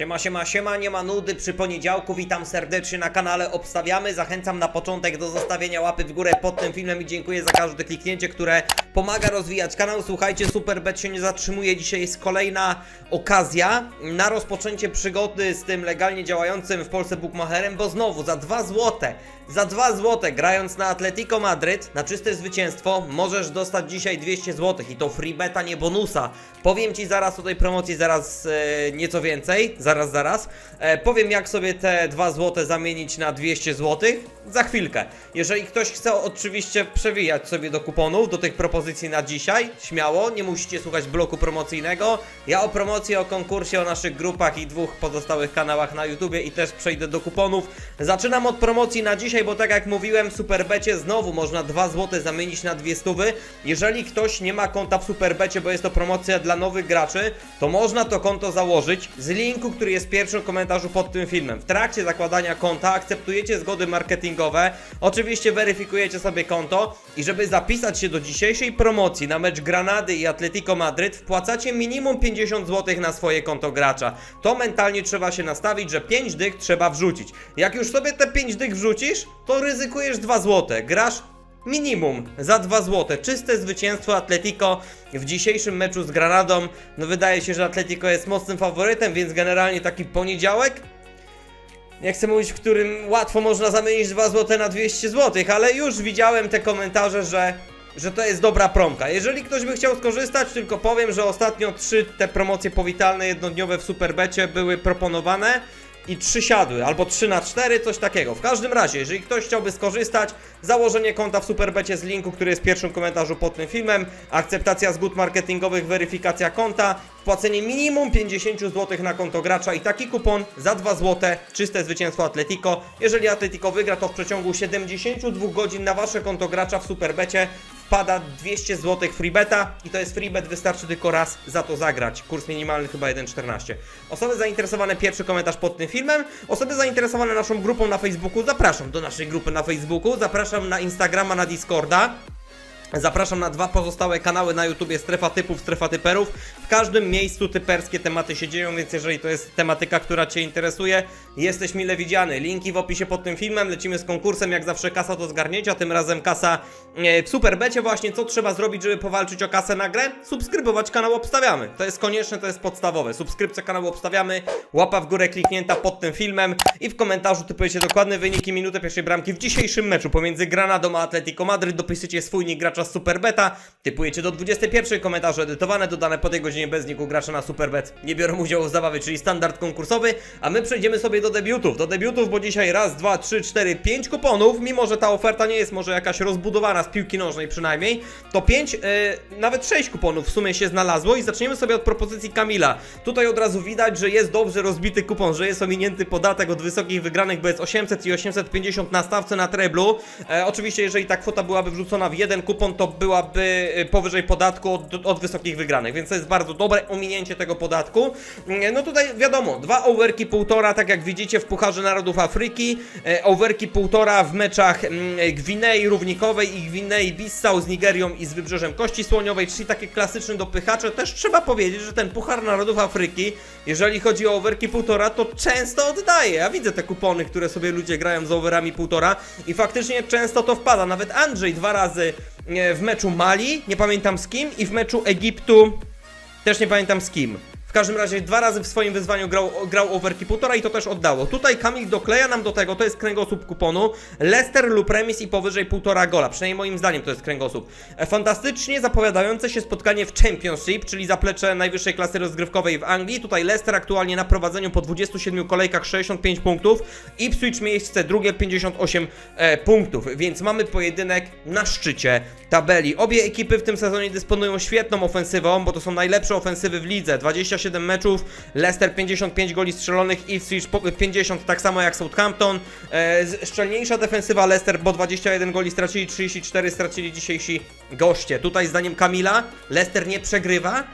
Siema, siema, siema, nie ma nudy przy poniedziałku, witam serdecznie na kanale Obstawiamy, zachęcam na początek do zostawienia łapy w górę pod tym filmem i dziękuję za każde kliknięcie, które pomaga rozwijać kanał. Słuchajcie, Superbet się nie zatrzymuje, dzisiaj jest kolejna okazja na rozpoczęcie przygody z tym legalnie działającym w Polsce bookmacherem, bo znowu za 2 złote, za 2 złote grając na Atletico Madryt na czyste zwycięstwo możesz dostać dzisiaj 200 zł i to free beta, nie bonusa. Powiem Ci zaraz o tej promocji, zaraz e, nieco więcej, zaraz, zaraz. E, powiem jak sobie te 2 zł zamienić na 200 zł za chwilkę. Jeżeli ktoś chce oczywiście przewijać sobie do kuponów, do tych propozycji na dzisiaj, śmiało, nie musicie słuchać bloku promocyjnego. Ja o promocji, o konkursie, o naszych grupach i dwóch pozostałych kanałach na YouTubie i też przejdę do kuponów. Zaczynam od promocji na dzisiaj, bo tak jak mówiłem, w Superbecie znowu można 2 zł zamienić na 2 stówy. Jeżeli ktoś nie ma konta w Superbecie, bo jest to promocja dla nowych graczy, to można to konto założyć z linku, który jest w pierwszym komentarzu pod tym filmem. W trakcie zakładania konta akceptujecie zgody marketingowe, oczywiście weryfikujecie sobie konto i żeby zapisać się do dzisiejszej promocji na mecz Granady i Atletico Madryt, wpłacacie minimum 50 zł na swoje konto gracza. To mentalnie trzeba się nastawić, że 5 dych trzeba wrzucić. Jak już sobie te 5 dych wrzucisz, to ryzykujesz 2 zł. Grasz Minimum za 2 zł. Czyste zwycięstwo Atletico w dzisiejszym meczu z Granadą. No wydaje się, że Atletico jest mocnym faworytem, więc generalnie taki poniedziałek. Nie chcę mówić, w którym łatwo można zamienić 2 zł na 200 zł, ale już widziałem te komentarze, że, że to jest dobra promka. Jeżeli ktoś by chciał skorzystać, tylko powiem, że ostatnio trzy te promocje powitalne jednodniowe w Superbecie były proponowane i trzy siadły, albo 3 na 4, coś takiego. W każdym razie, jeżeli ktoś chciałby skorzystać, założenie konta w Superbecie z linku, który jest w pierwszym komentarzu pod tym filmem, akceptacja zgód marketingowych, weryfikacja konta, wpłacenie minimum 50 zł na konto gracza i taki kupon za 2 zł, czyste zwycięstwo Atletico. Jeżeli Atletico wygra, to w przeciągu 72 godzin na wasze konto gracza w Superbecie wpada 200 zł freebeta i to jest freebet, wystarczy tylko raz za to zagrać. Kurs minimalny chyba 1,14. Osoby zainteresowane, pierwszy komentarz pod tym filmem. Osoby zainteresowane naszą grupą na Facebooku, zapraszam do naszej grupy na Facebooku, zapraszam na Instagrama, na Discorda. Zapraszam na dwa pozostałe kanały na YouTubie Strefa Typów, Strefa Typerów. W każdym miejscu typerskie tematy się dzieją, więc jeżeli to jest tematyka, która Cię interesuje, jesteś mile widziany. Linki w opisie pod tym filmem. Lecimy z konkursem, jak zawsze kasa do zgarnięcia, tym razem kasa e, w Superbecie właśnie. Co trzeba zrobić, żeby powalczyć o kasę na grę? Subskrybować kanał Obstawiamy. To jest konieczne, to jest podstawowe. Subskrypcja kanału Obstawiamy, łapa w górę kliknięta pod tym filmem i w komentarzu typujecie dokładne wyniki minuty pierwszej bramki w dzisiejszym meczu pomiędzy Granadą a Atletico Madryt. Dopisujecie swój nick gracza z Superbeta, typujecie do 21 komentarze edytowane, dodane po tej godzinie bez niku gracza na Superbet. Nie biorą udziału w zabawie, czyli standard konkursowy, a my przejdziemy sobie do debiutów. Do debiutów, bo dzisiaj raz, dwa, trzy, cztery, pięć kuponów, mimo że ta oferta nie jest może jakaś rozbudowana z piłki nożnej przynajmniej, to pięć, yy, nawet sześć kuponów w sumie się znalazło i zaczniemy sobie od propozycji Kamila. Tutaj od razu widać, że jest dobrze rozbity kupon, że jest ominięty podatek od wysokich wygranych, bo jest 800 i 850 na stawce na treblu. E, oczywiście, jeżeli ta kwota byłaby wrzucona w jeden kupon, to byłaby e, powyżej podatku od, od wysokich wygranych, więc to jest bardzo dobre ominięcie tego podatku. Mm, No tutaj wiadomo, dwa overki półtora, tak jak widzicie w Pucharze Narodów Afryki, e, overki półtora w meczach mm, Gwinei Równikowej i Gwinei Bissau z Nigerią i z Wybrzeżem Kości Słoniowej, czyli takie klasyczne dopychacze. Też trzeba powiedzieć, że ten Puchar Narodów Afryki, jeżeli chodzi o overki półtora, to często oddaje. Ja widzę te kupony, które sobie ludzie grają z overami półtora i faktycznie często to wpada. Nawet Andrzej dwa razy w meczu Mali, nie pamiętam z kim, i w meczu Egiptu też nie pamiętam z kim. W każdym razie dwa razy w swoim wyzwaniu grał, grał overki półtora i to też oddało. Tutaj Kamil dokleja nam do tego, to jest kręgosłup kuponu, Leicester lub remis i powyżej półtora gola. Przynajmniej moim zdaniem to jest kręgosłup. E, Fantastycznie zapowiadające się spotkanie w Championship, czyli zaplecze najwyższej klasy rozgrywkowej w Anglii. Tutaj Leicester aktualnie na prowadzeniu po 27 kolejkach 65 punktów, Ipswich miejsce drugie 58 e, punktów, więc mamy pojedynek na szczycie tabeli. Obie ekipy w tym sezonie dysponują świetną ofensywą, bo to są najlepsze ofensywy w lidze. 27 meczów, Leicester 55 goli strzelonych, Ipswich po- 50 tak samo jak Southampton. E, szczelniejsza defensywa Leicester, bo 21 goli stracili, 34 stracili dzisiejsi goście. Tutaj zdaniem Kamila Leicester nie przegrywa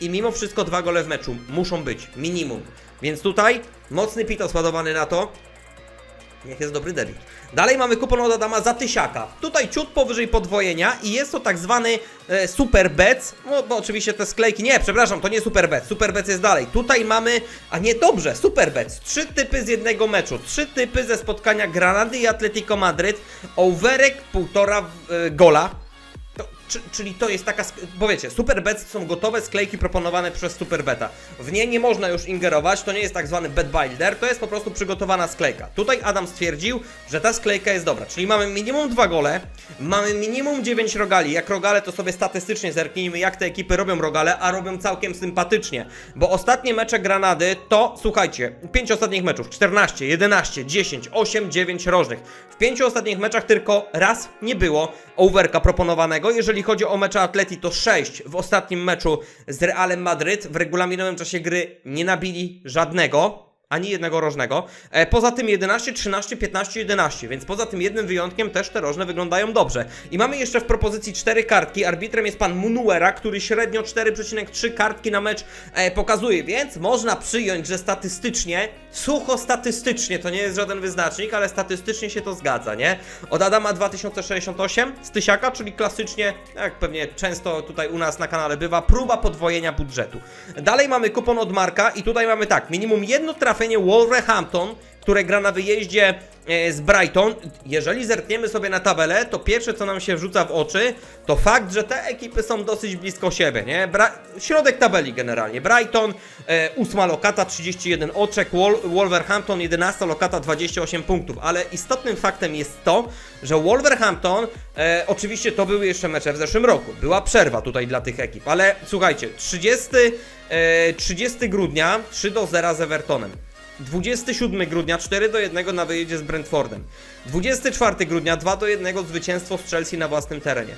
i mimo wszystko dwa gole w meczu muszą być, minimum. Więc tutaj mocny pitos ładowany na to. Niech jest dobry debiut. Dalej mamy kupon od Adama za tysiaka. Tutaj ciut powyżej podwojenia i jest to tak zwany e, super. No bo oczywiście te sklejki. Nie, przepraszam, to nie super bets. Super jest dalej. Tutaj mamy. A nie dobrze, super bets. Trzy typy z jednego meczu. Trzy typy ze spotkania Granady i Atletico Madryt. Overek półtora e, gola. Czyli to jest taka, bo wiecie, Superbets są gotowe sklejki proponowane przez Superbeta. W nie nie można już ingerować, to nie jest tak zwany bet builder, to jest po prostu przygotowana sklejka. Tutaj Adam stwierdził, że ta sklejka jest dobra, czyli mamy minimum dwa gole, mamy minimum 9 rogali. Jak rogale, to sobie statystycznie zerknijmy, jak te ekipy robią rogale, a robią całkiem sympatycznie. Bo ostatnie mecze Granady to, słuchajcie, 5 ostatnich meczów, 14, 11, 10, 8, 9 rożnych. W pięciu ostatnich meczach tylko raz nie było overka proponowanego. Jeżeli chodzi o mecze Atleti, to 6 w ostatnim meczu z Realem Madryt. W regulaminowym czasie gry nie nabili żadnego. Ani jednego rożnego. E, poza tym 11, 13, 15, 11, więc poza tym jednym wyjątkiem też te rożne wyglądają dobrze. I mamy jeszcze w propozycji 4 kartki. Arbitrem jest pan Munuera, który średnio 4,3 kartki na mecz e, pokazuje, więc można przyjąć, że statystycznie, sucho statystycznie, to nie jest żaden wyznacznik, ale statystycznie się to zgadza, nie? Od Adama 2068 z Tysiaka, czyli klasycznie, jak pewnie często tutaj u nas na kanale bywa, próba podwojenia budżetu. Dalej mamy kupon od Marka i tutaj mamy tak, minimum jedno trafienie Wolverhampton, które gra na wyjeździe e, z Brighton. Jeżeli zerkniemy sobie na tabelę, to pierwsze co nam się wrzuca w oczy, to fakt, że te ekipy są dosyć blisko siebie, nie? Bra środek tabeli generalnie. Brighton, e, ósma lokata, 31 oczek, Wol Wolverhampton, 11 lokata, 28 punktów. Ale istotnym faktem jest to, że Wolverhampton, e, oczywiście to były jeszcze mecze w zeszłym roku. Była przerwa tutaj dla tych ekip, ale słuchajcie, 30, e, 30 grudnia 3 do 0 z Evertonem. 27 grudnia 4 do 1 na wyjeździe z Brentfordem. 24 grudnia 2 do 1 zwycięstwo z Chelsea na własnym terenie.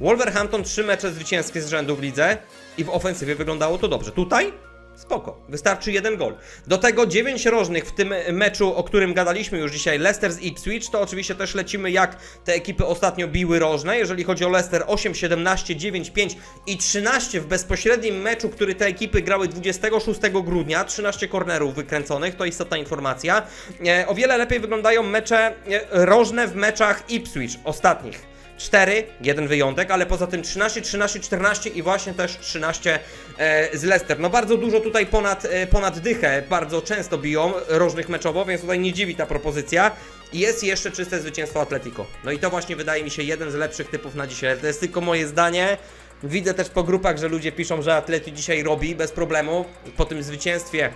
Wolverhampton 3 mecze zwycięskie z rzędu w lidze i w ofensywie wyglądało to dobrze. Tutaj spoko, wystarczy jeden gol. Do tego 9 rożnych w tym meczu, o którym gadaliśmy już dzisiaj, Leicester z Ipswich, to oczywiście też lecimy jak te ekipy ostatnio biły rożne. Jeżeli chodzi o Leicester 8, 17, 9, 5 i 13 w bezpośrednim meczu, który te ekipy grały 26 grudnia, 13 kornerów wykręconych, to istotna informacja. E, o wiele lepiej wyglądają mecze e, rożne w meczach Ipswich ostatnich. 4, jeden wyjątek, ale poza tym 13, 13, 14 i właśnie też 13 e, z Leicester. No bardzo dużo tutaj ponad, e, ponad dychę, bardzo często biją różnych meczowo, więc tutaj nie dziwi ta propozycja. Jest jeszcze czyste zwycięstwo Atletico. No i to właśnie wydaje mi się jeden z lepszych typów na dzisiaj. To jest tylko moje zdanie. Widzę też po grupach, że ludzie piszą, że Atleti dzisiaj robi bez problemu po tym zwycięstwie.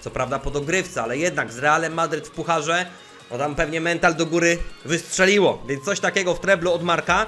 Co prawda po dogrywce, ale jednak z Realem Madryt w pucharze no tam pewnie mental do góry wystrzeliło, więc coś takiego w treblu od Marka.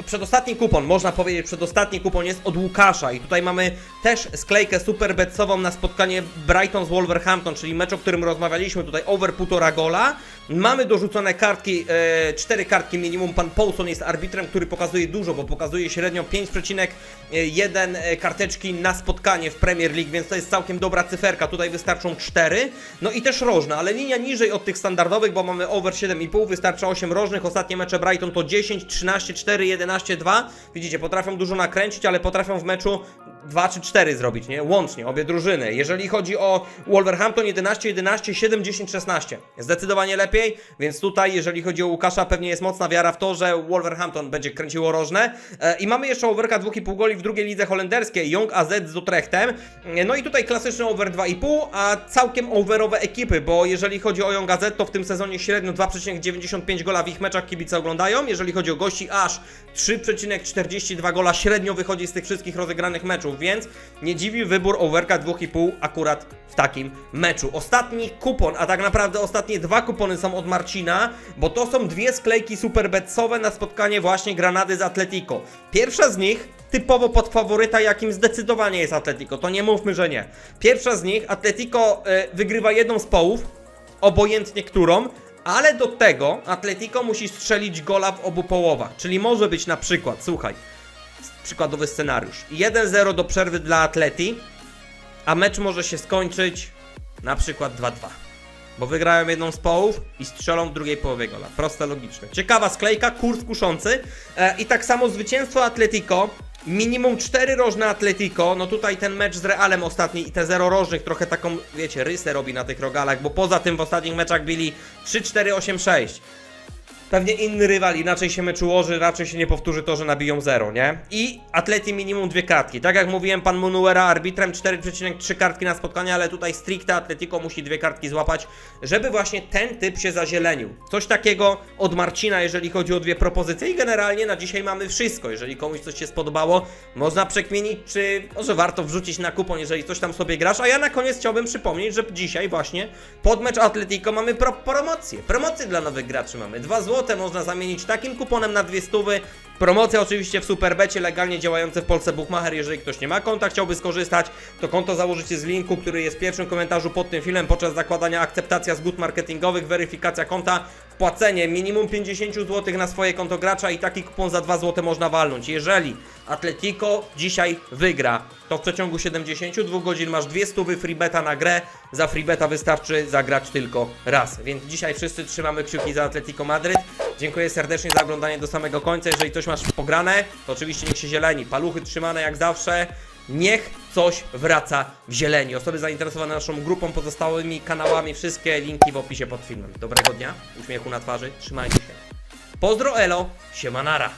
I przedostatni kupon, można powiedzieć, przedostatni kupon jest od Łukasza i tutaj mamy też sklejkę super betsową na spotkanie Brighton z Wolverhampton, czyli mecz, o którym rozmawialiśmy tutaj, over 1,5 gola. Mamy dorzucone kartki, e, cztery kartki minimum. Pan Paulson jest arbitrem, który pokazuje dużo, bo pokazuje średnio 5,1 e, karteczki na spotkanie w Premier League, więc to jest całkiem dobra cyferka. Tutaj wystarczą 4. No i też rożne, ale linia niżej od tych standardowych, bo mamy over 7,5, wystarcza 8 rożnych. Ostatnie mecze Brighton to 10, 13, 4, 11, 2. Widzicie, potrafią dużo nakręcić, ale potrafią w meczu 2 czy 4 zrobić, nie? Łącznie, obie drużyny. Jeżeli chodzi o Wolverhampton 11, 11, 7, 10, 16. Zdecydowanie lepiej, więc tutaj, jeżeli chodzi o Łukasza, pewnie jest mocna wiara w to, że Wolverhampton będzie kręciło rożne. E, I mamy jeszcze overka 2,5 goli w drugiej lidze holenderskiej, Young AZ z Utrechtem. E, No i tutaj klasyczny over 2,5, a całkiem overowe ekipy, bo jeżeli chodzi o Young AZ, to w tym sezonie średnio 2,95 gola w ich meczach kibice oglądają. Jeżeli chodzi o gości, aż 3,42 gola średnio wychodzi z tych wszystkich rozegranych meczów, więc nie dziwi wybór overka 2,5 akurat w takim meczu. Ostatni kupon, a tak naprawdę ostatnie dwa kupony są od Marcina, bo to są dwie sklejki superbetsowe na spotkanie właśnie Granady z Atletico. Pierwsza z nich typowo pod faworyta, jakim zdecydowanie jest Atletico, to nie mówmy, że nie. Pierwsza z nich, Atletico e, wygrywa jedną z połów, obojętnie którą, ale do tego Atletico musi strzelić gola w obu połowach, czyli może być na przykład, słuchaj, przykładowy scenariusz. 1-0 do przerwy dla Atleti, a mecz może się skończyć na przykład 2-2. bo wygrają jedną z połów i strzelą w drugiej połowie gola. Proste, logiczne. Ciekawa sklejka, kurs kuszący e, i tak samo zwycięstwo Atletico. Minimum 4 rożne Atletico, no tutaj ten mecz z Realem ostatni i te 0 rożnych trochę taką, wiecie, rysę robi na tych rogalach, bo poza tym w ostatnich meczach byli 3-4-8-6. Pewnie inny rywal inaczej się mecz ułoży, raczej się nie powtórzy to, że nabiją 0, nie? I Atleti minimum dwie kartki. Tak jak mówiłem, pan Munuera arbitrem 4,3 kartki na spotkanie, ale tutaj stricte Atletico musi dwie kartki złapać, żeby właśnie ten typ się zazielenił. Coś takiego od Marcina, jeżeli chodzi o dwie propozycje i generalnie na dzisiaj mamy wszystko. Jeżeli komuś coś się spodobało, można przekminić, czy może warto wrzucić na kupon, jeżeli coś tam sobie grasz. A ja na koniec chciałbym przypomnieć, że dzisiaj właśnie pod mecz Atletico mamy pro promocję. Promocję dla nowych graczy mamy. 2 można zamienić takim kuponem na dwie stówy. Promocja oczywiście w Superbecie, legalnie działające w Polsce Bookmacher. Jeżeli ktoś nie ma konta, chciałby skorzystać, to konto założycie z linku, który jest w pierwszym komentarzu pod tym filmem. Podczas zakładania akceptacja zgód marketingowych, weryfikacja konta, wpłacenie minimum 50 zł na swoje konto gracza i taki kupon za 2 zł można walnąć. Jeżeli Atletico dzisiaj wygra, to w przeciągu 72 godzin masz dwie stówy freebeta na grę. Za freebeta wystarczy zagrać tylko raz. Więc dzisiaj wszyscy trzymamy kciuki za Atletico Madryt. Dziękuję serdecznie za oglądanie do samego końca. Jeżeli coś masz pograne, to oczywiście niech się zieleni. Paluchy trzymane jak zawsze. Niech coś wraca w zieleni. Osoby zainteresowane naszą grupą, pozostałymi kanałami, wszystkie linki w opisie pod filmem. Dobrego dnia, uśmiechu na twarzy, trzymajcie się. Pozdro Elo, siemanara.